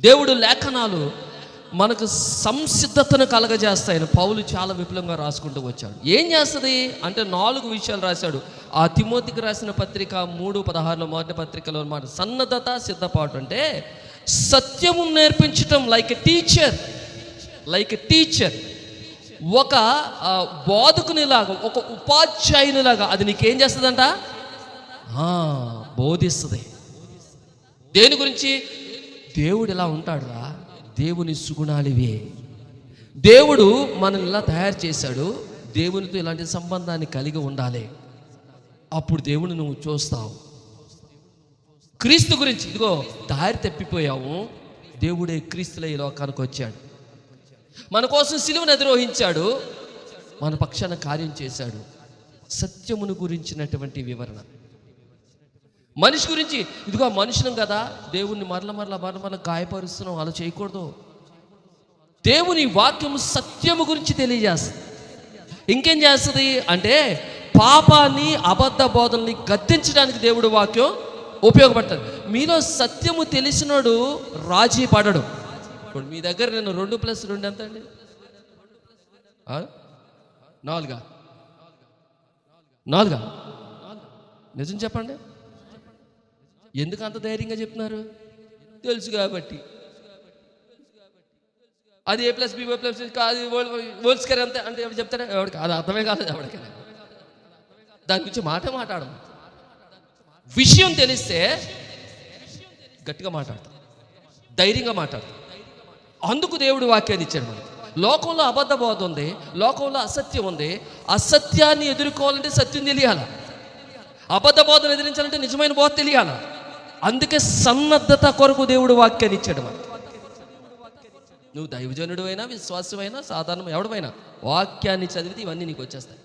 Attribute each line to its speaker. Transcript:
Speaker 1: దేవుడు లేఖనాలు మనకు సంసిద్ధతను కలగజేస్తాయని పౌలు చాలా విపులంగా రాసుకుంటూ వచ్చాడు. ఏం చేస్తుంది? అంటే నాలుగు విషయాలు రాశాడు. ఆ తిమోతికి రాసిన పత్రిక మూడు పదహారులో మొదటి పత్రికలో మాట సన్నద్ధత సిద్ధపాటు అంటే సత్యము నేర్పించటం like a teacher like a teacher ఒక బోధకునిలాగా ఒక ఉపాధ్యాయునిలాగా అది నీకేం చేస్తుందంట? బోధిస్తుంది. దేని గురించి? దేవుడు ఇలా ఉంటాడురా? దేవుని సుగుణాలివే. దేవుడు మనల్ని ఇలా తయారు చేశాడు? దేవునితో ఇలాంటి సంబంధాన్ని కలిగి ఉండాలి. అప్పుడు దేవుని నువ్వు చూస్తావు. క్రీస్తు గురించి ఇదిగో దారి తప్పిపోయావు దేవుడే క్రీస్తులో ఈ లోకానికి వచ్చాడు. మన కోసం సిలువను అధిరోహించాడు మన పక్షాన కార్యం చేశాడు. సత్యమును గురించినటువంటి వివరణ. మనిషి గురించి ఇదిగో మనుషులం కదా దేవుణ్ణి మరల మరల మరల మరల గాయపరుస్తున్నాం అలా చేయకూడదు. దేవుని వాక్యము సత్యము గురించి తెలియజేస్తుంది. ఇంకేం చేస్తుంది అంటే పాపాన్ని అబద్ధ బోధనని గద్దించడానికి దేవుడు వాక్యం ఉపయోగపడుతుంది మీలో సత్యము తెలిసినోడు రాజీ పడడు. ఇప్పుడు మీ దగ్గర నేను రెండు ప్లస్ రెండు ఎంత అండి? నాలుగా? నాలుగా? నిజం చెప్పండి. ఎందుకు అంత ధైర్యంగా చెప్తున్నారు? తెలుసు కాబట్టి. అది ఏ ప్లస్ బి ప్లస్ కాదు హోల్ స్కేర్ అంతే అంటే చెప్తారా ఎవరికి అది అర్థమే కాలేదు ఎవరికి దాని గురించి మాట మాట్లాడము. విషయం తెలిస్తే గట్టిగా మాట్లాడతాం. ధైర్యంగా మాట్లాడతాం. అందుకు దేవుడు వాక్యాన్ని ఇచ్చాడు మనకి. లోకంలో అబద్ధ బోధ ఉంది లోకంలో అసత్యం ఉంది. అసత్యాన్ని ఎదుర్కోవాలంటే సత్యం తెలియాలి? అబద్ధ బోధను ఎదిరించాలంటే నిజమైన బోధ తెలియాలి? అందుకే సన్నద్ధత కొరకు దేవుడు వాక్యాన్ని ఇచ్చాడు మనకి. నువ్వు దైవజనుడు అయినా విశ్వాసమైనా సాధారణ ఎవడమైనా వాక్యాన్ని చదివితే ఇవన్నీ నీకు వచ్చేస్తాయి.